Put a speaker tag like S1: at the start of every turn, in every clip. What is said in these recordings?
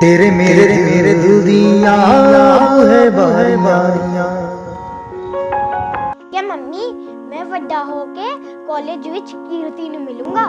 S1: ਤੇਰੇ ਮੇਰੇ ਮੇਰੇ ਦਿਲ ਦੀਆਂ ਹੈ ਬਾਰੀਆਂ।
S2: ਕਿ ਮੰਮੀ ਮੈਂ ਵੱਡਾ ਹੋ ਕੇ ਕਾਲਜ ਵਿੱਚ ਕੀਰਤੀ ਨੂੰ ਮਿਲੂੰਗਾ?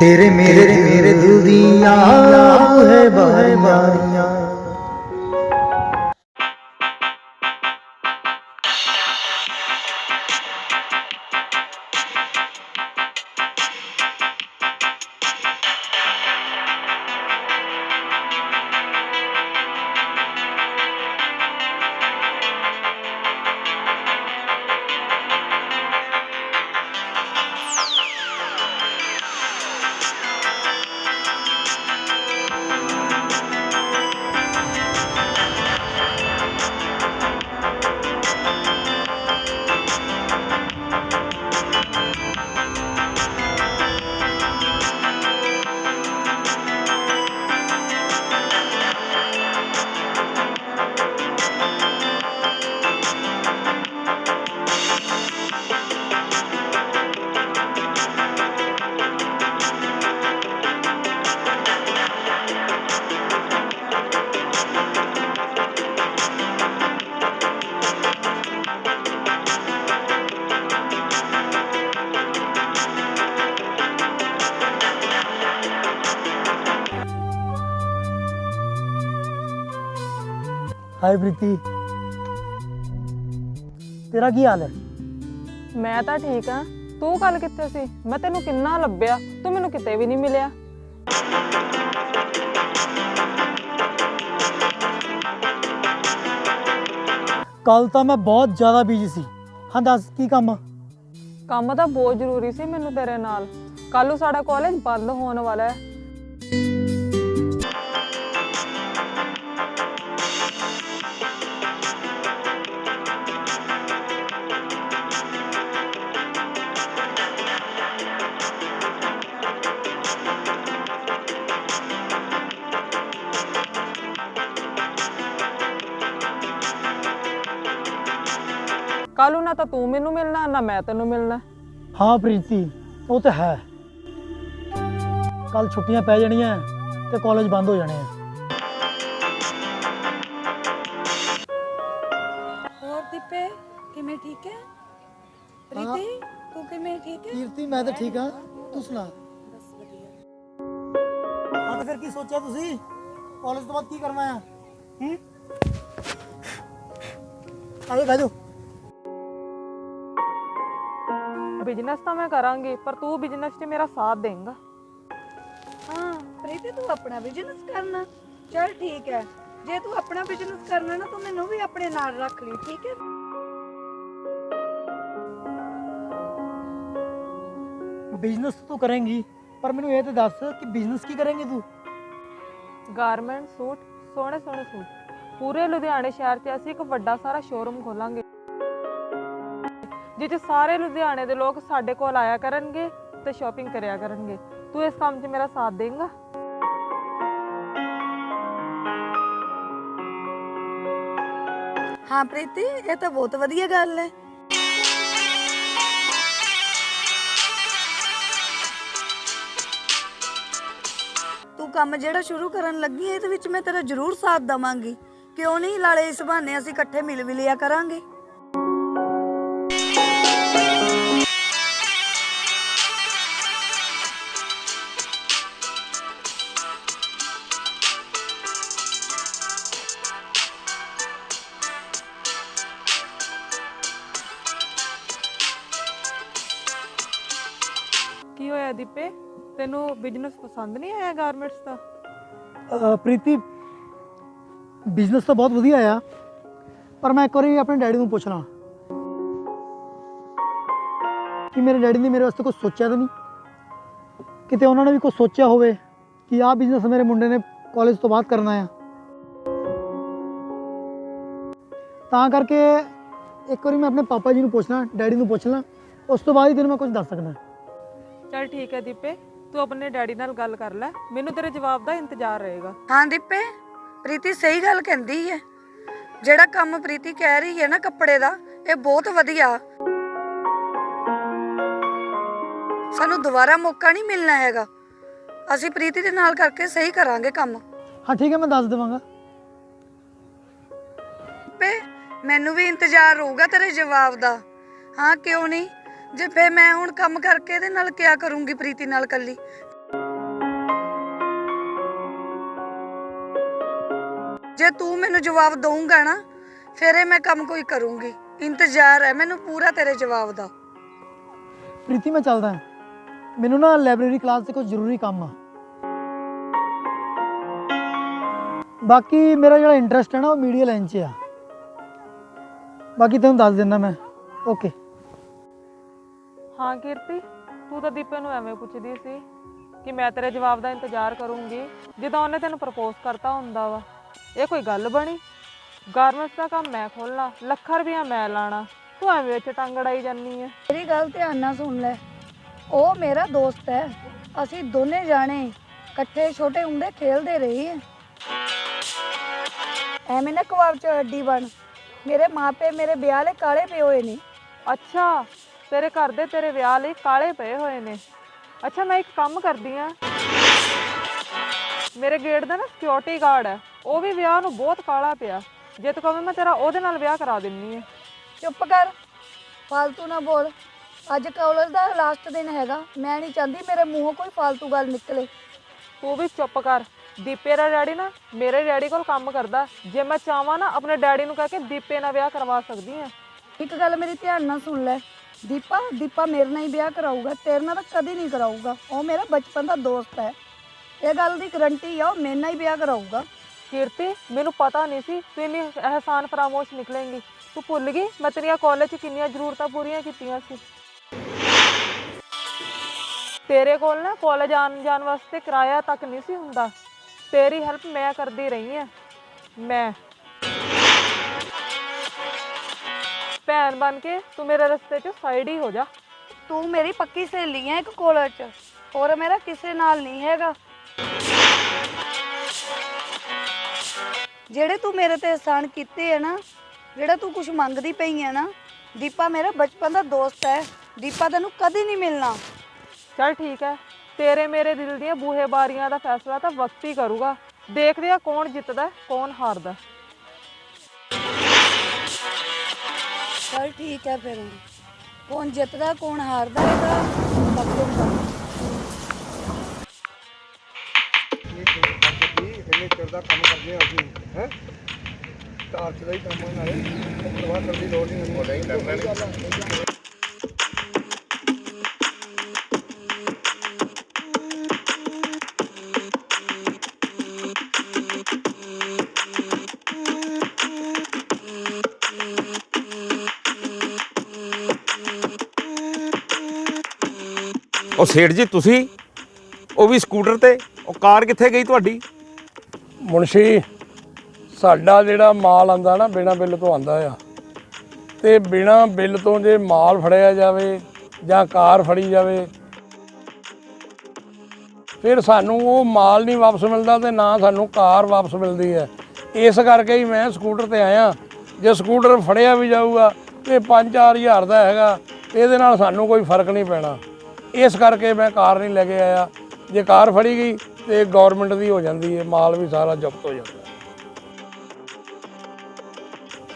S1: ਤੇਰੇ ਮੇਰੇ ਮੇਰੇ ਦਿਲ ਦੀਆਂ ਹੈ ਬਾਰੀਆਂ
S3: ਹਾਈ ਪ੍ਰੀਤੀ। ਤੇਰਾ ਕੀ ਹਾਲ ਹੈ?
S4: ਮੈਂ ਤਾਂ ਠੀਕ ਆ। ਤੂੰ ਕੱਲ ਕਿੱਥੇ ਸੀ? ਮੈਂ ਤੈਨੂੰ ਕਿੰਨਾ ਲੱਭਿਆ। ਤੂੰ ਮੈਨੂੰ ਕਿਤੇ ਵੀ ਨਹੀਂ ਮਿਲਿਆ।
S3: ਕੱਲ ਤਾਂ ਮੈਂ ਬਹੁਤ ਜ਼ਿਆਦਾ ਬਿਜ਼ੀ ਸੀ। ਹਾਂ ਦੱਸ ਕੀ ਕੰਮ? ਆ?
S4: ਕੰਮ ਤਾਂ ਬਹੁਤ ਜ਼ਰੂਰੀ ਸੀ ਮੈਨੂੰ ਤੇਰੇ ਨਾਲ। ਕੱਲ ਨੂੰ ਸਾਡਾ ਕਾਲਜ ਬੰਦ ਹੋਣ ਵਾਲਾ ਹੈ। ਕੱਲ ਨੂੰ ਨਾ ਤਾਂ ਤੂੰ ਮੈਨੂੰ ਮਿਲਣਾ ਨਾ ਮੈਂ ਤੈਨੂੰ ਮਿਲਣਾ।
S3: ਹਾਂ ਪ੍ਰੀਤੀ ਉਹ ਤਾਂ ਹੈ। ਕੱਲ ਛੁੱਟੀਆਂ ਪੈ ਜਾਣੀਆਂ ਤੇ ਕਾਲਜ ਬੰਦ ਹੋ ਜਾਣੇ ਆ।
S5: ਹੋਰ ਦੀਪੇ ਕਿਵੇਂ ਠੀਕ ਹੈ? ਪ੍ਰੀਤੀ ਤੂੰ ਕਿਵੇਂ ਠੀਕ ਹੈ?
S3: ਕੀਰਤੀ ਮੈਂ ਤਾਂ ਠੀਕ ਹਾਂ। ਤੂੰ ਸੁਣਾ?
S5: ਬਸ ਵਧੀਆ।
S3: ਹਾਂ ਤਾਂ ਫਿਰ ਕੀ ਸੋਚਿਆ ਤੁਸੀਂ? ਕਾਲਜ ਤੋਂ ਬਾਅਦ ਕੀ ਕਰਨਾ ਆ? ਹੂੰ? ਆਜੋ ਬੈਜੋ
S4: ਬਿਜ਼ਨਸ ਤਾਂ ਮੈਂ ਕਰਾਂਗੀ ਪਰ ਤੂੰ ਬਿਜ਼ਨਸ 'ਚ ਮੇਰਾ ਸਾਥ ਦੇਂਗਾ।
S5: ਹਾਂ ਪ੍ਰੀਤੀ ਤੂੰ ਆਪਣਾ ਬਿਜ਼ਨਸ ਕਰਨਾ। ਚਲ ਠੀਕ ਹੈ। ਜੇ ਤੂੰ ਆਪਣਾ ਬਿਜ਼ਨਸ ਕਰਨਾ ਨਾ ਤੂੰ ਮੈਨੂੰ ਵੀ ਆਪਣੇ ਨਾਲ ਰੱਖ ਲਈ ਠੀਕ ਹੈ?
S3: ਬਿਜ਼ਨਸ ਤੂੰ ਕਰੇਂਗੀ ਪਰ ਮੈਨੂੰ ਇਹ ਤਾਂ ਦੱਸ ਕਿ ਬਿਜ਼ਨਸ ਕੀ ਕਰੇਂਗੀ ਤੂੰ?
S4: ਗਾਰਮੈਂਟ ਸੂਟ ਸੋਹਣੇ ਸੋਹਣੇ ਸੂਟ। ਪੂਰੇ ਲੁਧਿਆਣੇ ਸ਼ਹਿਰ 'ਚ ਅਸੀਂ ਇੱਕ ਵੱਡਾ ਸਾਰਾ ਸ਼ੋਰੂਮ ਖੋਲਾਂਗੇ। ਜਿੱਥੇ ਸਾਰੇ ਲੁਧਿਆਣੇ ਦੇ ਲੋਕ ਸਾਡੇ ਕੋਲ ਆਇਆ ਕਰਨਗੇ ਤੇ ਸ਼ਾਪਿੰਗ ਕਰਿਆ ਕਰਨਗੇ। ਤੂੰ ਇਸ ਕੰਮ 'ਚ ਮੇਰਾ ਸਾਥ ਦੇਂਗਾ?
S5: ਹਾਂ ਪ੍ਰੀਤੀ, ਇਹ ਤਾਂ ਬਹੁਤ ਵਧੀਆ ਗੱਲ ਹੈ। ਤੂੰ ਕੰਮ ਜਿਹੜਾ ਸ਼ੁਰੂ ਕਰਨ ਲੱਗੀ ਹੈ ਇਹਦੇ ਵਿੱਚ ਮੈਂ ਤੇਰਾ ਜ਼ਰੂਰ ਸਾਥ ਦਵਾਂਗੀ। ਕਿਉਂ ਨਹੀਂ ਲਾਲੇ ਇਸ ਬਹਾਨੇ ਅਸੀਂ ਇਕੱਠੇ ਮਿਲ ਵੀ ਲਿਆ ਕਰਾਂਗੇ।
S4: ਕੀ ਹੋਇਆ ਦੀਪੇ? ਤੈਨੂੰ ਬਿਜ਼ਨਸ ਪਸੰਦ ਨਹੀਂ ਆਇਆ ਗਾਰਮੈਂਟਸ ਦਾ?
S3: ਅਹ ਪ੍ਰੀਤੀ ਬਿਜ਼ਨਸ ਤਾਂ ਬਹੁਤ ਵਧੀਆ ਆ। ਪਰ ਮੈਂ ਇੱਕ ਵਾਰੀ ਆਪਣੇ ਡੈਡੀ ਨੂੰ ਪੁੱਛਣਾ ਕਿ ਮੇਰੇ ਡੈਡੀ ਨੇ ਮੇਰੇ ਵਾਸਤੇ ਕੁਝ ਸੋਚਿਆ ਤਾਂ ਨਹੀਂ? ਕਿਤੇ ਉਹਨਾਂ ਨੇ ਵੀ ਕੁਝ ਸੋਚਿਆ ਹੋਵੇ ਕਿ ਆਹ ਬਿਜ਼ਨਸ ਮੇਰੇ ਮੁੰਡੇ ਨੇ ਕਾਲਜ ਤੋਂ ਬਾਅਦ ਕਰਨਾ ਆ। ਤਾਂ ਕਰਕੇ ਇੱਕ ਵਾਰੀ ਮੈਂ ਆਪਣੇ ਪਾਪਾ ਜੀ ਨੂੰ ਪੁੱਛਣਾ ਡੈਡੀ ਨੂੰ ਪੁੱਛਣਾ ਉਸ ਤੋਂ ਬਾਅਦ ਹੀ ਤੈਨੂੰ ਮੈਂ ਕੁਝ ਦੱਸ ਸਕਦਾ।
S4: ਚਲ ਠੀਕ ਹੈ ਦੀਪੇ ਤੂੰ ਆਪਣੇ ਡੈਡੀ ਨਾਲ ਗੱਲ ਕਰ ਲੈ ਮੈਨੂੰ ਤੇਰੇ ਜਵਾਬ ਦਾ ਇੰਤਜ਼ਾਰ ਰਹੇਗਾ।
S5: ਹਾਂ ਦੀਪੇ ਪ੍ਰੀਤੀ ਸਹੀ ਗੱਲ ਕਹਿੰਦੀ ਹੈ। ਜਿਹੜਾ ਕੰਮ ਪ੍ਰੀਤੀ ਕਹਿ ਰਹੀ ਹੈ ਨਾ ਕੱਪੜੇ ਦਾ ਇਹ ਬਹੁਤ ਵਧੀਆ। ਸਾਨੂੰ ਦੁਬਾਰਾ ਮੌਕਾ ਨਹੀਂ ਮਿਲਣਾ ਹੈਗਾ। ਅਸੀਂ ਪ੍ਰੀਤੀ ਦੇ ਨਾਲ ਕਰਕੇ ਸਹੀ ਕਰਾਂਗੇ ਕੰਮ।
S3: ਹਾਂ ਠੀਕ ਹੈ ਮੈਂ ਦੱਸ ਦੇਵਾਂਗਾ।
S5: ਪੇ ਮੈਨੂੰ ਵੀ ਇੰਤਜ਼ਾਰ ਰਹੂਗਾ ਤੇਰੇ ਜਵਾਬ ਦਾ। ਹਾਂ ਕਿਉਂ ਨਹੀਂ? ਜੇ ਫੇ ਮੈਂ ਹੁਣ ਕੰਮ ਕਰਕੇ ਇਹਦੇ ਨਾਲ ਕਿਆ ਕਰੂੰਗੀ ਪ੍ਰੀਤੀ ਨਾਲ ਕੱਲੀ ਜੇ ਤੂੰ ਮੈਨੂੰ ਜਵਾਬ ਦਊਂਗਾ ਨਾ, ਫਿਰ ਇਹ ਮੈਂ ਕੰਮ ਕੋਈ ਕਰੂੰਗੀ। ਇੰਤਜ਼ਾਰ ਹੈ, ਮੈਨੂੰ ਪੂਰਾ ਤੇਰੇ ਜਵਾਬ ਦਾ।
S3: ਪ੍ਰੀਤੀ, ਮੈਂ ਚੱਲਦਾ ਮੈਨੂੰ ਨਾ ਲਾਇਬ੍ਰੇਰੀ ਕਲਾਸ ਤੇ ਕੁਝ ਜ਼ਰੂਰੀ ਕੰਮ ਆ। ਬਾਕੀ ਮੇਰਾ ਜਿਹੜਾ ਇੰਟਰਸਟ ਹੈ ਨਾ, ਉਹ ਮੀਡੀਆ ਲਾਈਨ 'ਚ ਆ। ਬਾਕੀ ਤੈਨੂੰ ਦੱਸ ਦਿੰਦਾ ਮੈਂ। ਓਕੇ
S4: ਹਾਂ ਕੀਰਤੀ ਤੂੰ ਤਾਂ ਦੀਪੇ ਨੂੰ ਐਵੇਂ ਪੁੱਛਦੀ ਸੀ ਕਿ ਮੈਂ ਤੇਰੇ ਜਵਾਬ ਦਾ ਇੰਤਜ਼ਾਰ ਕਰੂੰਗੀ ਜਦੋਂ ਉਹਨੇ ਤੈਨੂੰ ਪ੍ਰਪੋਜ਼ ਕਰਤਾ ਹੁੰਦਾ ਵਾ। ਇਹ ਕੋਈ ਗੱਲ ਬਣੀ? ਗਾਰਮੈਂਟਸ ਦਾ ਕੰਮ ਮੈਂ ਖੋਲਣਾ ਲੱਖਾਂ ਰੁਪਇਆ ਮੈਂ ਲਾਣਾ ਤੂੰ ਐਵੇਂ ਵਿੱਚ ਟੰਗ ਅੜਾਈ ਜਾਨੀ ਹੈ
S5: ਮੇਰੀ ਗੱਲ ਧਿਆਨ ਨਾਲ ਸੁਣ ਲੈ। ਉਹ ਮੇਰਾ ਦੋਸਤ ਹੈ ਅਸੀਂ ਦੋਨੇ ਜਾਣੇ ਇਕੱਠੇ ਛੋਟੇ ਹੁੰਦੇ ਖੇਲਦੇ ਰਹੇ ਐਵੇਂ ਨਾ ਕਵਾਬ ਚ ਅੱਡੀ ਬਣ। ਮੇਰੇ ਮਾਪੇ ਮੇਰੇ ਵਿਆਹ ਲਈ ਕਾਲੇ ਪਏ ਹੋਏ ਨੇ।
S4: ਅੱਛਾ ਤੇਰੇ ਘਰ ਦੇ ਤੇਰੇ ਵਿਆਹ ਲਈ ਕਾਲੇ ਪਏ ਹੋਏ ਨੇ। ਅੱਛਾ ਮੈਂ ਇੱਕ ਕੰਮ ਕਰਦੀ ਆ। ਮੇਰੇ ਗੇਟ ਦਾ ਨਾ ਸਿਕਿਉਰਿਟੀ ਗਾਰਡ ਹੈ। ਉਹ ਵੀ ਵਿਆਹ ਨੂੰ ਬਹੁਤ ਕਾਲਾ ਪਿਆ। ਜੇ ਤੂੰ ਕਹਵੇਂ ਮੈਂ ਤੇਰਾ ਉਹਦੇ ਨਾਲ ਵਿਆਹ ਕਰਾ ਦਿੰਨੀ ਆ।
S5: ਚੁੱਪ ਕਰ। ਫालतू ਨਾ ਬੋਲ। ਅੱਜ ਕਾਲਜ ਦਾ ਲਾਸਟ ਦਿਨ ਹੈਗਾ। ਮੈਂ ਨਹੀਂ ਚਾਹੁੰਦੀ ਮੇਰੇ ਮੂੰਹੋਂ ਕੋਈ ਫालतू ਗੱਲ ਨਿਕਲੇ।
S4: ਤੂੰ ਵੀ ਚੁੱਪ ਕਰ। ਦੀਪੇ ਦਾ ਡੈਡੀ ਨਾ ਮੇਰੇ ਡੈਡੀ ਕੋਲ ਕੰਮ ਕਰਦਾ। ਜੇ ਮੈਂ ਚਾਹਾਂ ਨਾ ਆਪਣੇ ਡੈਡੀ ਨੂੰ ਕਹਿ ਕੇ ਦੀਪੇ ਨਾਲ ਵਿਆਹ ਕਰਵਾ ਸਕਦੀ ਆ।
S5: ਇੱਕ ਗੱਲ ਮੇਰੀ ਧਿਆਨ ਨਾਲ ਸੁਣ ਲੈ। ਦੀਪਾ ਦੀਪਾ ਮੇਰੇ ਨਾਲ ਹੀ ਵਿਆਹ ਕਰਾਊਗਾ, ਤੇਰੇ ਨਾਲ ਤਾਂ ਕਦੀ ਨਹੀਂ ਕਰਾਊਗਾ। ਉਹ ਮੇਰਾ ਬਚਪਨ ਦਾ ਦੋਸਤ ਹੈ। ਇਹ ਗੱਲ ਦੀ ਗਰੰਟੀ ਆ, ਉਹ ਮੇਰੇ ਨਾਲ ਹੀ ਵਿਆਹ ਕਰਾਊਗਾ।
S4: ਕੀਰਤੀ, ਮੈਨੂੰ ਪਤਾ ਨਹੀਂ ਸੀ ਤੂੰ ਇੰਨੀ ਅਹਿਸਾਨ ਫਰਾਮੋਸ਼ ਨਿਕਲੇਂਗੀ। ਤੂੰ ਭੁੱਲ ਗਈ? ਮੈਂ ਤੇਰੀਆਂ ਕਾਲਜ 'ਚ ਕਿੰਨੀਆਂ ਜ਼ਰੂਰਤਾਂ ਪੂਰੀਆਂ ਕੀਤੀਆਂ ਸੀ। ਤੇਰੇ ਕੋਲ ਨਾ ਕਾਲਜ ਆਉਣ ਜਾਣ ਵਾਸਤੇ ਕਿਰਾਇਆ ਤੱਕ ਨਹੀਂ ਸੀ ਹੁੰਦਾ। ਤੇਰੀ ਹੈਲਪ ਮੈਂ ਕਰਦੀ ਰਹੀ ਹਾਂ। ਮੈਂ ਭੈਣ ਬਣ ਕੇ ਤੂੰ ਮੇਰੇ ਰਸਤੇ 'ਚ ਸਾਈਡ ਹੀ ਹੋ ਜਾ।
S5: ਤੂੰ ਮੇਰੀ ਪੱਕੀ ਸਹੇਲੀ ਹੈ ਇੱਕ ਕਾਲਜ 'ਚ। ਹੋਰ ਮੇਰਾ ਕਿਸੇ ਨਾਲ ਨਹੀਂ ਹੈਗਾ। ਜਿਹੜੇ ਤੂੰ ਮੇਰੇ ਤੇ ਅਹਿਸਾਨ ਕੀਤੇ ਹੈ ਨਾ ਜਿਹੜਾ ਤੂੰ ਕੁਝ ਮੰਗਦੀ ਪਈ ਹੈ ਨਾ ਦੀਪਾ ਮੇਰਾ ਬਚਪਨ ਦਾ ਦੋਸਤ ਹੈ ਦੀਪਾ ਤੈਨੂੰ ਕਦੀ ਨਹੀਂ ਮਿਲਣਾ।
S4: ਚਲ ਠੀਕ ਹੈ ਤੇਰੇ ਮੇਰੇ ਦਿਲ ਦੀਆਂ ਬੂਹੇ ਬਾਰੀਆਂ ਦਾ ਫੈਸਲਾ ਤਾਂ ਵਕਤ ਹੀ ਕਰੂਗਾ। ਦੇਖਦੇ ਆ ਕੌਣ ਜਿੱਤਦਾ ਕੌਣ ਹਾਰਦਾ।
S5: ਚਲ ਠੀਕ ਹੈ ਫਿਰ। ਕੌਣ ਜਿੱਤਦਾ ਕੌਣ ਹਾਰਦਾ ਇਹਦਾ ਵਕਤ ਹੁੰਦਾ
S6: ਇੰਨੇ ਚਿਰ ਦਾ ਕੰਮ ਕਰਦੇ ਆ ਅਸੀਂ ਹੈ? ਟਾਰਚ ਦਾ ਹੀ ਕੰਮ ਨਾਲੇ। ਪਰਵਾਹ ਕਰਨ ਦੀ ਲੋੜ ਨਹੀਂ ਮੈਨੂੰ ਨਹੀਂ ਕਰਨਾ
S7: ਉਹ ਸੇਠ ਜੀ, ਤੁਸੀਂ? ਉਹ ਵੀ ਸਕੂਟਰ ਤੇ? ਉਹ ਕਾਰ ਕਿੱਥੇ ਗਈ ਤੁਹਾਡੀ?
S8: ਮੁਨਸ਼ੀ, ਸਾਡਾ ਜਿਹੜਾ ਮਾਲ ਆਂਦਾ ਨਾ, ਬਿਨਾ ਬਿੱਲ ਤੋਂ ਆਂਦਾ ਆ। ਤੇ ਬਿਨਾ ਬਿੱਲ ਤੋਂ ਜੇ ਮਾਲ ਫੜਿਆ ਜਾਵੇ ਜਾਂ ਕਾਰ ਫੜੀ ਜਾਵੇ, ਫਿਰ ਸਾਨੂੰ ਉਹ ਮਾਲ ਨਹੀਂ ਵਾਪਸ ਮਿਲਦਾ ਤੇ ਨਾ ਸਾਨੂੰ ਕਾਰ ਵਾਪਸ ਮਿਲਦੀ ਹੈ। ਇਸ ਕਰਕੇ ਹੀ ਮੈਂ ਸਕੂਟਰ ਤੇ ਆਇਆ। ਜੇ ਸਕੂਟਰ ਫੜਿਆ ਵੀ ਜਾਊਗਾ ਤੇ 5-4000 ਦਾ ਹੈਗਾ, ਇਹਦੇ ਨਾਲ ਸਾਨੂੰ ਕੋਈ ਫ਼ਰਕ ਨਹੀਂ ਪੈਣਾ। ਇਸ ਕਰਕੇ ਮੈਂ ਕਾਰ ਨਹੀਂ ਲੈ ਕੇ ਆਇਆ। ਜੇ ਕਾਰ ਫੜੀ ਗਈ ਤੇ ਗਵਰਨਮੈਂਟ ਦੀ ਹੋ ਜਾਂਦੀ ਹੈ ਮਾਲ ਵੀ ਸਾਰਾ ਜ਼ਬਤ ਹੋ ਜਾਂਦਾ।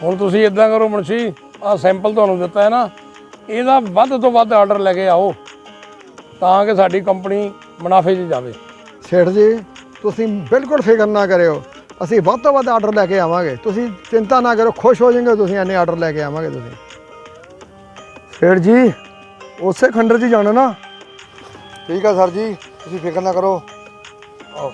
S8: ਹੁਣ ਤੁਸੀਂ ਇਦਾਂ ਕਰੋ ਮੁਨਸ਼ੀ ਆਹ ਸੈਂਪਲ ਤੁਹਾਨੂੰ ਦਿੱਤਾ ਹੈ ਨਾ ਇਹਦਾ ਵੱਧ ਤੋਂ ਵੱਧ ਆਰਡਰ ਲੈ ਕੇ ਆਓ ਤਾਂ ਕਿ ਸਾਡੀ ਕੰਪਨੀ ਮੁਨਾਫੇ 'ਚ ਜਾਵੇ।
S6: ਸੇਠ ਜੀ ਤੁਸੀਂ ਬਿਲਕੁਲ ਫਿਕਰ ਨਾ ਕਰਿਓ ਅਸੀਂ ਵੱਧ ਤੋਂ ਵੱਧ ਆਰਡਰ ਲੈ ਕੇ ਆਵਾਂਗੇ। ਤੁਸੀਂ ਚਿੰਤਾ ਨਾ ਕਰੋ ਖੁਸ਼ ਹੋ ਜਾਓਗੇ ਤੁਸੀਂ ਇੰਨੇ ਆਰਡਰ ਲੈ ਕੇ ਆਵਾਂਗੇ ਤੁਸੀਂ। ਸੇਠ ਜੀ ਉਸੇ ਖੰਡਰ 'ਚ ਹੀ ਜਾਣਾ ਨਾ। ਠੀਕ ਆ ਸਰ ਜੀ, ਤੁਸੀਂ ਫਿਕਰ ਨਾ ਕਰੋ। ਆਓ।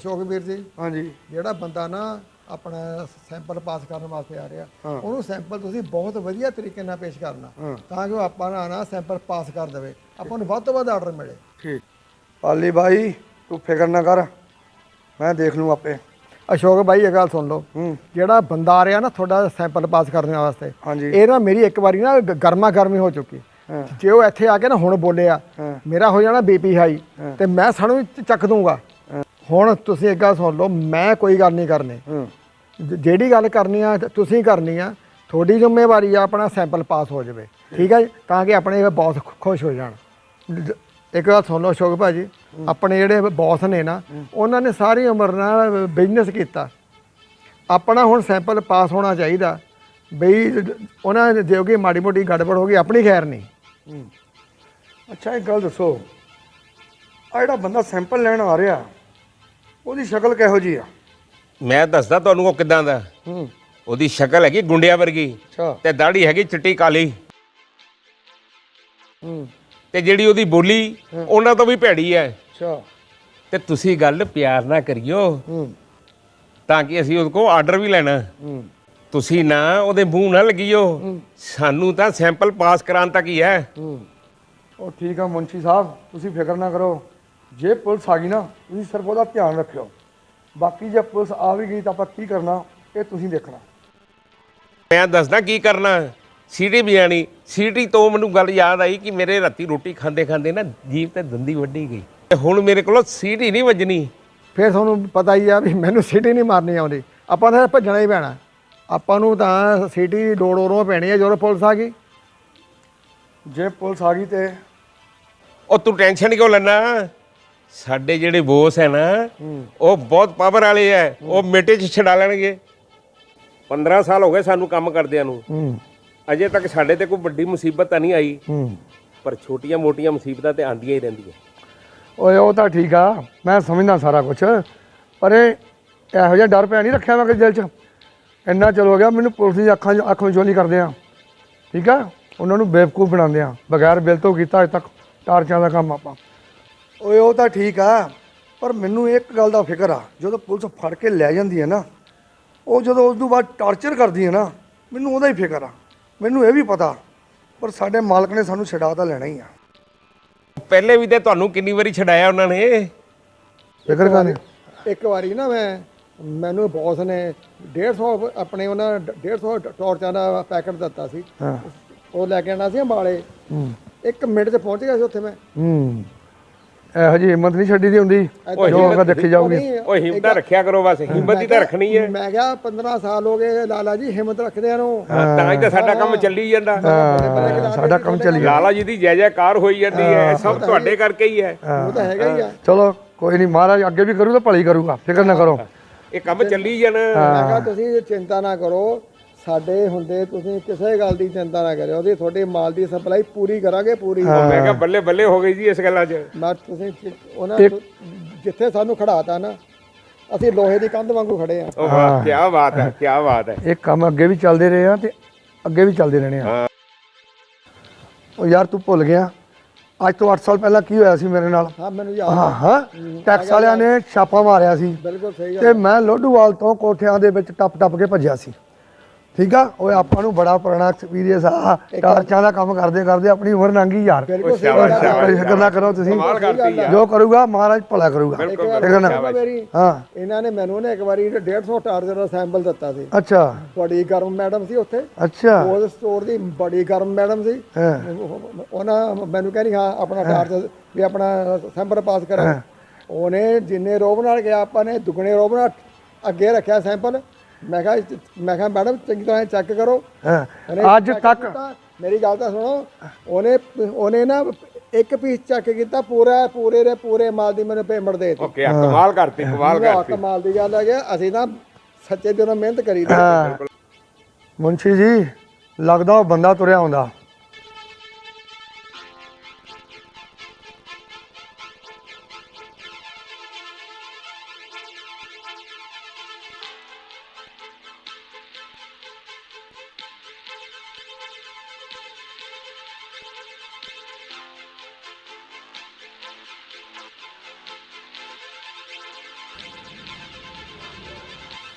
S9: ਅਸ਼ੋਕ ਵੀਰ ਜੀ
S6: ਹਾਂਜੀ।
S9: ਜਿਹੜਾ ਬੰਦਾ ਨਾ ਆਪਣਾ ਸੈਂਪਲ ਪਾਸ ਕਰਨ ਵਾਸਤੇ ਆ ਰਿਹਾ ਉਹਨੂੰ ਸੈਂਪਲ ਤੁਸੀਂ ਬਹੁਤ ਵਧੀਆ ਤਰੀਕੇ ਨਾਲ ਪੇਸ਼ ਕਰਨਾ ਤਾਂ ਕਿ ਉਹ ਆਪਾਂ ਨਾਲ ਨਾ ਸੈਂਪਲ ਪਾਸ ਕਰ ਦੇਵੇ। ਆਪਾਂ ਨੂੰ ਵੱਧ ਤੋਂ ਵੱਧ ਆਰਡਰ ਮਿਲੇ।
S6: ਠੀਕ। ਪਾਲੀ ਭਾਈ ਤੂੰ ਫਿਕਰ ਨਾ ਕਰ ਮੈਂ ਦੇਖ ਲੂੰ ਆਪੇ।
S9: ਅਸ਼ੋਕ ਭਾਈ ਇਹ ਗੱਲ ਸੁਣ ਲਓ। ਜਿਹੜਾ ਬੰਦਾ ਆ ਰਿਹਾ ਨਾ ਤੁਹਾਡਾ ਸੈਂਪਲ ਪਾਸ ਕਰਨ ਵਾਸਤੇ ਇਹ ਨਾ ਮੇਰੀ ਇੱਕ ਵਾਰੀ ਨਾ ਗਰਮਾ ਗਰਮੀ ਹੋ ਚੁੱਕੀ। ਜੇ ਉਹ ਇੱਥੇ ਆ ਕੇ ਨਾ ਹੁਣ ਬੋਲਿਆ। ਮੇਰਾ ਹੋ ਜਾਣਾ ਬੀਪੀ ਹਾਈ ਤੇ ਮੈਂ ਸਾਨੂੰ ਚੱਕ ਦੂੰਗਾ ਹੁਣ ਤੁਸੀਂ ਇੱਕ ਗੱਲ ਸੁਣ ਲਓ ਮੈਂ ਕੋਈ ਗੱਲ ਨਹੀਂ ਕਰਨੀ।
S6: ਹੂੰ।
S9: ਜਿਹੜੀ ਗੱਲ ਕਰਨੀ ਆ ਤੁਸੀਂ ਕਰਨੀ ਆ ਤੁਹਾਡੀ ਜ਼ਿੰਮੇਵਾਰੀ ਆ ਆਪਣਾ ਸੈਂਪਲ ਪਾਸ ਹੋ ਜਾਵੇ। ਠੀਕ ਹੈ ਜੀ? ਤਾਂ ਕਿ ਆਪਣੇ ਬੌਸ ਖੁਸ਼ ਹੋ ਜਾਣ। ਇੱਕ ਗੱਲ ਸੁਣ ਲਓ ਅਸ਼ੋਕ ਭਾਜੀ ਆਪਣੇ ਜਿਹੜੇ ਬੌਸ ਨੇ ਨਾ ਉਹਨਾਂ ਨੇ ਸਾਰੀ ਉਮਰ ਨਾਲ ਬਿਜ਼ਨਸ ਕੀਤਾ। ਆਪਣਾ ਹੁਣ ਸੈਂਪਲ ਪਾਸ ਹੋਣਾ ਚਾਹੀਦਾ। ਬਈ ਉਹਨਾਂ ਦੇ ਜੋ ਕਿ ਮਾੜੀ ਮੋਟੀ ਗੜਬੜ ਹੋ ਗਈ ਆਪਣੀ ਖੈਰ ਨਹੀਂ।
S6: ਅੱਛਾ ਇੱਕ ਗੱਲ ਦੱਸੋ। ਆ ਜਿਹੜਾ ਬੰਦਾ ਸੈਂਪਲ ਲੈਣ ਆ ਰਿਹਾ ਉਹਦੀ ਸ਼ਕਲ ਕਿਹੋ ਜੀ ਆ?
S7: ਮੈਂ ਦੱਸਦਾ ਤੁਹਾਨੂੰ ਉਹ ਕਿਦਾਂ ਦਾ।
S6: ਹੂੰ।
S7: ਉਹਦੀ ਸ਼ਕਲ ਹੈਗੀ ਗੁੰਡਿਆਂ ਵਰਗੀ
S6: ਅੱਛਾ।
S7: ਤੇ ਦਾੜੀ ਹੈਗੀ ਚਿੱਟੀ ਕਾਲੀ।
S6: ਹੂੰ।
S7: ਤੇ ਜਿਹੜੀ ਉਹਦੀ ਬੋਲੀ ਉਹਨਾਂ ਤੋਂ ਵੀ ਭੈੜੀ ਹੈ
S6: ਅੱਛਾ।
S7: ਤੇ ਤੁਸੀਂ ਗੱਲ ਪਿਆਰ ਨਾਲ ਕਰਿਓ।
S6: ਹੂੰ।
S7: ਤਾਂ ਕਿ ਅਸੀਂ ਉਹਦੇ ਕੋਲ ਆਰਡਰ ਵੀ ਲੈਣਾ।
S6: ਹੂੰ।
S7: ਤੁਸੀਂ ਨਾ ਉਹਦੇ ਮੂੰਹ ਨਾ ਲੱਗਿਓ। ਸਾਨੂੰ ਤਾਂ ਸੈਂਪਲ ਪਾਸ ਕਰਾਉਣ ਤੱਕ ਹੀ ਹੈ
S6: ਹੂੰ। ਉਹ ਠੀਕ ਆ ਮੁੰਸ਼ੀ ਸਾਹਿਬ ਤੁਸੀਂ ਫਿਕਰ ਨਾ ਕਰੋ। ਜੇ ਪੁਲਿਸ ਆ ਗਈ ਨਾ ਤੁਸੀਂ ਸਿਰਫ ਉਹਦਾ ਧਿਆਨ ਰੱਖਿਓ। ਬਾਕੀ ਜੇ ਪੁਲਿਸ ਆ ਵੀ ਗਈ ਤਾਂ ਆਪਾਂ ਕੀ ਕਰਨਾ ਇਹ ਤੁਸੀਂ ਦੇਖਣਾ।
S7: ਮੈਂ ਦੱਸਦਾ ਕੀ ਕਰਨਾ ਸੀਟੀ ਵਜਾਣੀ ਸੀਟੀ ਤੋਂ ਮੈਨੂੰ ਗੱਲ ਯਾਦ ਆਈ ਕਿ ਮੇਰੇ ਰਾਤੀ ਰੋਟੀ ਖਾਂਦੇ ਖਾਂਦੇ ਨਾ ਜੀਭ ਤੇ ਦੰਦੀ ਵੱਢੀ ਗਈ। ਤੇ ਹੁਣ ਮੇਰੇ ਕੋਲੋਂ ਸੀਟੀ ਨਹੀਂ ਵੱਜਣੀ।
S9: ਫਿਰ ਤੁਹਾਨੂੰ ਪਤਾ ਹੀ ਆ ਵੀ ਮੈਨੂੰ ਸਿਟੀ ਨਹੀਂ ਮਾਰਨੀ ਆਉਂਦੀ। ਆਪਾਂ ਤਾਂ ਭੱਜਣਾ ਹੀ ਪੈਣਾ। ਆਪਾਂ ਨੂੰ ਤਾਂ ਸਿਟੀ ਡੋੜ ਡੋੜੋਂ ਪੈਣੀ ਹੈ ਜਦੋਂ ਪੁਲਿਸ ਆ ਗਈ।
S6: ਜੇ ਪੁਲਿਸ ਆ ਗਈ ਤੇ
S7: ਉਹ ਤੂੰ ਟੈਨਸ਼ਨ ਕਿਉਂ ਲੈਣਾ ਸਾਡੇ ਜਿਹੜੇ ਬੋਸ ਹੈ ਨਾ ਉਹ ਬਹੁਤ ਪਾਵਰ ਵਾਲੇ ਐ ਉਹ ਮਿੰਟੇ 'ਚ ਛਡਾ ਲੈਣਗੇ। 15 ਸਾਲ ਹੋ ਗਏ ਸਾਨੂੰ ਕੰਮ ਕਰਦਿਆਂ ਨੂੰ।
S9: ਹੂੰ।
S7: ਅਜੇ ਤੱਕ ਸਾਡੇ ਤੇ ਕੋਈ ਵੱਡੀ ਮੁਸੀਬਤ ਤਾਂ ਨਹੀਂ ਆਈ।
S9: ਹੂੰ।
S7: ਪਰ ਛੋਟੀਆਂ-ਮੋਟੀਆਂ ਮੁਸੀਬਤਾਂ ਤੇ ਆਂਦੀਆਂ ਹੀ ਰਹਿੰਦੀਆਂ।
S6: ਓਏ ਉਹ ਤਾਂ ਠੀਕ ਆ। ਮੈਂ ਸਮਝਦਾ ਸਾਰਾ ਕੁਝ ਪਰ ਇਹ ਇਹੋ ਜਿਹਾ ਡਰ ਪਿਆ ਨਹੀਂ ਰੱਖਿਆ ਮੈਂ ਕਿ ਦਿਲ 'ਚ। ਇੰਨਾ ਚਲ ਹੋ ਗਿਆ ਮੈਨੂੰ ਪੁਲਿਸ ਦੀ ਅੱਖਾਂ 'ਚ ਅੱਖ ਵਿਚੋਲੀ ਕਰਦੇ ਆ। ਠੀਕ ਆ? ਉਹਨਾਂ ਨੂੰ ਬੇਵਕੂਫ ਬਣਾਉਂਦੇ ਆ। ਬਗੈਰ ਬਿੱਲ ਤੋਂ ਕੀਤਾ ਅਜੇ ਤੱਕ। ਟਾਰਚਾਂ ਦਾ ਕੰਮ ਆਪਾਂ। ਓਏ ਉਹ ਤਾਂ ਠੀਕ ਆ ਪਰ ਮੈਨੂੰ ਇੱਕ ਗੱਲ ਦਾ ਫਿਕਰ ਆ ਜਦੋਂ ਪੁਲਿਸ ਫੜ ਕੇ ਲੈ ਜਾਂਦੀ ਹੈ ਨਾ ਉਹ ਜਦੋਂ ਉਸ ਤੋਂ ਬਾਅਦ ਟਾਰਚਰ ਕਰਦੀ ਹੈ ਨਾ ਮੈਨੂੰ ਉਹਦਾ ਹੀ ਫਿਕਰ ਆ ਮੈਨੂੰ ਇਹ ਵੀ ਪਤਾ ਪਰ ਸਾਡੇ ਮਾਲਕ ਨੇ ਸਾਨੂੰ ਛਡਾ ਤਾਂ ਲੈਣਾ ਹੀ ਆ।
S7: ਪਹਿਲੇ ਵੀ ਤੇ ਤੁਹਾਨੂੰ ਕਿੰਨੀ ਵਾਰੀ ਛਡਾਇਆ ਉਹਨਾਂ ਨੇ?
S6: ਫਿਕਰ ਕਾਹਦੀ?
S9: ਇੱਕ ਵਾਰੀ ਨਾ ਮੈਂ ਮੈਨੂੰ ਬੌਸ ਨੇ 150 ਆਪਣੇ ਉਹਨਾਂ 150 ਟੌਰਚਾਂ ਦਾ ਪੈਕਟ ਦਿੱਤਾ ਸੀ। ਉਹ ਲੈ ਕੇ ਆਣਾ ਸੀ ਅੰਬਾਲੇ। ਇੱਕ ਮਿੰਟ 'ਚ ਪਹੁੰਚ ਗਿਆ ਸੀ ਉੱਥੇ ਮੈਂ।
S6: ਹੂੰ। ਇਹੋ ਜਿਹੀ ਹਿੰਮਤ ਨਹੀਂ ਛੱਡੀ ਦੀ ਹੁੰਦੀ। ਜੋ ਹੋਗਾ ਦੇਖੀ ਜਾਊਗੀ।
S7: ਓਏ ਹਿੰਮਤ ਰੱਖਿਆ ਕਰੋ ਬਸ ਹਿੰਮਤ ਹੀ ਤਾਂ ਰੱਖਣੀ ਹੈ।
S9: ਮੈਂ ਕਿਹਾ 15 ਸਾਲ ਹੋ ਗਏ ਲਾਲਾ ਜੀ ਹਿੰਮਤ ਰੱਖਦਿਆਂ ਨੂੰ।
S7: ਹਾਂ, ਤਾਂ ਹੀ ਤਾਂ ਸਾਡਾ ਕੰਮ ਚੱਲੀ ਜਾਂਦਾ।
S6: ਸਾਡਾ ਕੰਮ ਚੱਲੀ
S7: ਲਾਲਾ ਜੀ ਦੀ ਜੈ ਜੈਕਾਰ ਹੋਈ ਜਾਂਦੀ ਹੈ ਸਭ ਤੁਹਾਡੇ ਕਰਕੇ ਹੀ ਹੈ।
S9: ਉਹ ਤਾਂ ਹੈਗਾ ਹੀ ਆ।
S6: ਚਲੋ ਕੋਈ ਨਹੀਂ ਮਹਾਰਾਜ ਅੱਗੇ ਵੀ ਕਰੂ ਤਾਂ ਭਲੀ ਕਰੂਗਾ ਫਿਕਰ ਨਾ ਕਰੋ।
S7: ਇਹ ਕੰਮ ਚੱਲੀ ਜਾਣਾ।
S9: ਮੈਂ ਕਿਹਾ ਤੁਸੀਂ ਚਿੰਤਾ ਨਾ ਕਰੋ ਸਾਡੇ ਹੁੰਦੇ ਤੁਸੀਂ ਕਿਸੇ ਗੱਲ ਦੀ ਚਿੰਤਾ ਨਾ ਕਰਿਓ ਉਹਦੀ ਤੁਹਾਡੇ ਮਾਲ ਦੀ ਸਪਲਾਈ ਪੂਰੀ ਕਰਾਂਗੇ ਪੂਰੀ।
S7: ਮੈਂ ਕਿਹਾ ਬੱਲੇ ਬੱਲੇ ਹੋ ਗਈ ਜੀ ਇਸ ਗੱਲਾਂ 'ਚ।
S9: ਮੈਂ ਤੁਸੀਂ ਉਹਨਾਂ ਜਿੱਥੇ ਸਾਨੂੰ ਖੜਾਤਾ ਨਾ ਅਸੀਂ ਲੋਹੇ ਦੀ ਕੰਧ ਵਾਂਗੂ ਖੜੇ ਆ।
S7: ਉਹ ਵਾਹ ਕੀ ਬਾਤ ਹੈ ਕੀ ਬਾਤ ਹੈ।
S6: ਇਹ ਕੰਮ ਅੱਗੇ ਵੀ ਚੱਲਦੇ ਰਹੇ ਆ ਤੇ ਅੱਗੇ ਵੀ ਚੱਲਦੇ ਰਹਿਣੇ ਆ। ਉਹ ਯਾਰ ਤੂੰ ਭੁੱਲ ਗਿਆ। ਅੱਜ ਤੋਂ 8 ਸਾਲ ਪਹਿਲਾਂ ਕੀ ਹੋਇਆ ਸੀ ਮੇਰੇ ਨਾਲ?
S9: ਹਾਂ ਮੈਨੂੰ ਯਾਦ
S6: ਹਾਂ ਹਾਂ। ਟੈਕਸ ਵਾਲਿਆਂ ਨੇ ਛਾਪਾ ਮਾਰਿਆ ਸੀ।
S9: ਬਿਲਕੁਲ ਸਹੀ ਗੱਲ
S6: ਤੇ ਮੈਂ ਲੋਡੂਵਾਲ ਤੋਂ ਕੋਠਿਆਂ ਦੇ ਵਿੱਚ ਟੱਪ ਟੱਪ ਕੇ ਭੱਜਿਆ ਸੀ। ਠੀਕ ਆ? ਓਏ ਆਪਾਂ ਨੂੰ ਬੜਾ ਪੁਰਾਣਾ ਐਕਸਪੀਰੀਅੰਸ ਆ। ਟਾਰਚਾਂ ਦਾ ਕੰਮ ਕਰਦੇ ਕਰਦੇ ਆਪਣੀ ਉਮਰ ਲੰਘੀ ਯਾਰ। ਫਿਕਰ ਨਾ ਕਰੋ ਤੁਸੀਂ। ਜੋ ਕਰੂਗਾ ਮਹਾਰਾਜ ਭਲਾ ਕਰੂਗਾ। ਫਿਕਰ ਨਾ ਹਾਂ।
S9: ਇਹਨਾਂ ਨੇ ਮੈਨੂੰ ਨਾ ਇੱਕ ਵਾਰੀ 150 ਟਾਰਜਰ ਦਾ ਸੈਂਪਲ ਦਿੱਤਾ ਸੀ।
S6: ਅੱਛਾ।
S9: ਬੜੀ ਗਰਮ ਮੈਡਮ ਸੀ ਉੱਥੇ।
S6: ਅੱਛਾ।
S9: ਕੋਲ ਸਟੋਰ ਦੀ ਬੜੀ ਗਰਮ ਮੈਡਮ ਸੀ।
S6: ਹਾਂ।
S9: ਉਹਨਾਂ ਮੈਨੂੰ ਕਹਿੰਦੀ ਹਾਂ ਆਪਣਾ ਟਾਰਜਰ ਵੀ ਆਪਣਾ ਸੈਂਪਲ ਪਾਸ ਕਰਾ। ਉਹਨੇ ਜਿੰਨੇ ਰੋਬ ਨਾਲ ਗਿਆ ਆਪਾਂ ਨੇ ਦੁੱਗਣੇ ਰੋਬ ਨਾਲ ਅੱਗੇ ਰੱਖਿਆ ਸੈਂਪਲ ਮੈਂ ਕਿਹਾ ਮੈਂ ਕਿਹਾ ਮੈਡਮ ਚੰਗੀ ਤਰ੍ਹਾਂ ਚੈੱਕ ਕਰੋ।
S6: ਅੱਜ ਤੱਕ
S9: ਮੇਰੀ ਗੱਲ ਤਾਂ ਸੁਣੋ ਉਹਨੇ ਉਹਨੇ ਨਾ ਇੱਕ ਪੀਸ ਚੈੱਕ ਕੀਤਾ ਪੂਰਾ ਪੂਰੇ ਦੇ ਪੂਰੇ ਮਾਲ ਦੀ ਮੈਨੂੰ ਪੇਮੈਂਟ ਦੇ ਦਿੱਤੀ।
S7: ਓਕੇ ਕਮਾਲ ਕਰਤੀ ਕਮਾਲ ਕਰਤੀ।
S9: ਕਮਾਲ ਦੀ ਗੱਲ ਹੈ ਅਸੀਂ ਤਾਂ ਸੱਚੇ ਦਿਲੋਂ ਮਿਹਨਤ ਕਰੀ ਦੀ।
S6: ਮੁੰਸ਼ੀ ਜੀ ਲੱਗਦਾ ਉਹ ਬੰਦਾ ਤੁਰਿਆ ਆਉਂਦਾ।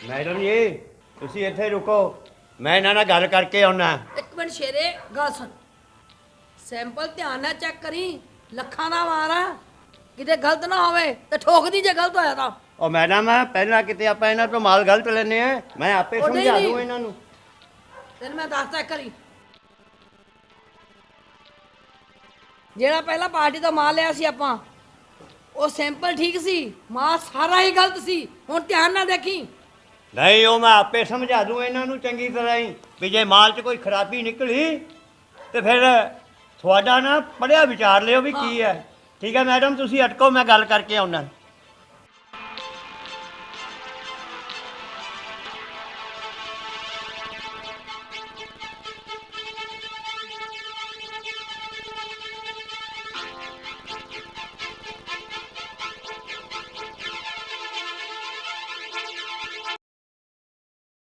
S10: ਮੈਡਮ ਜੀ ਤੁਸੀਂ ਇੱਥੇ ਰੁਕੋ। ਮੈਂ ਇਹਨਾਂ ਨਾਲ ਗੱਲ ਕਰਕੇ ਆਉਣਾ
S11: ਇੱਕ ਮਿੰਟ ਸ਼ੇਰੇ ਗੱਲ ਸੁਣ। ਸੈਂਪਲ ਧਿਆਨ ਨਾਲ ਚੈੱਕ ਕਰੀ ਲੱਖਾਂ ਦਾ ਮਾਰ ਕਿਤੇ ਗਲਤ ਨਾ ਹੋਵੇ ਤੇ ਠੋਕ ਦੀ ਜੇ ਗਲਤ ਹੋਇਆ ਤਾਂ।
S10: ਉਹ ਮੈਡਮ ਪਹਿਲਾਂ ਕਿਤੇ ਆਪਾਂ ਇਹਨਾਂ ਤੋਂ ਮਾਲ ਗਲਤ ਲੈਨੇ ਆ। ਮੈਂ ਆਪੇ
S11: ਉਹ ਨਹੀਂ,
S10: ਸਮਝਾ
S11: ਨਹੀਂ।
S10: ਦੂੰ ਇਹਨਾਂ ਨੂੰ।
S11: ਤੈਨੂੰ ਮੈਂ ਦੱਸਦਾ ਇੱਕ ਵਾਰੀ। ਜਿਹੜਾ ਪਹਿਲਾਂ ਪਾਰਟੀ ਤੋਂ ਮਾਲ ਲਿਆ ਸੀ ਆਪਾਂ ਉਹ ਸੈਂਪਲ ਠੀਕ ਸੀ ਮਾਲ ਸਾਰਾ ਹੀ ਗਲਤ ਸੀ। ਹੁਣ ਧਿਆਨ ਨਾਲ ਦੇਖੀ।
S10: ਨਹੀਂ ਉਹ ਮੈਂ ਆਪੇ ਸਮਝਾ ਦੂੰ ਇਹਨਾਂ ਨੂੰ ਚੰਗੀ ਤਰ੍ਹਾਂ ਹੀ ਵੀ ਜੇ ਮਾਲ 'ਚ ਕੋਈ ਖਰਾਬੀ ਨਿਕਲੀ ਤੇ ਫਿਰ ਤੁਹਾਡਾ ਨਾ ਪੜਿਆ ਵਿਚਾਰ ਲਿਓ ਵੀ ਕੀ ਹੈ। ਠੀਕ ਹੈ ਮੈਡਮ ਤੁਸੀਂ ਅਟਕੋ ਮੈਂ ਗੱਲ ਕਰਕੇ ਆਉਣਾ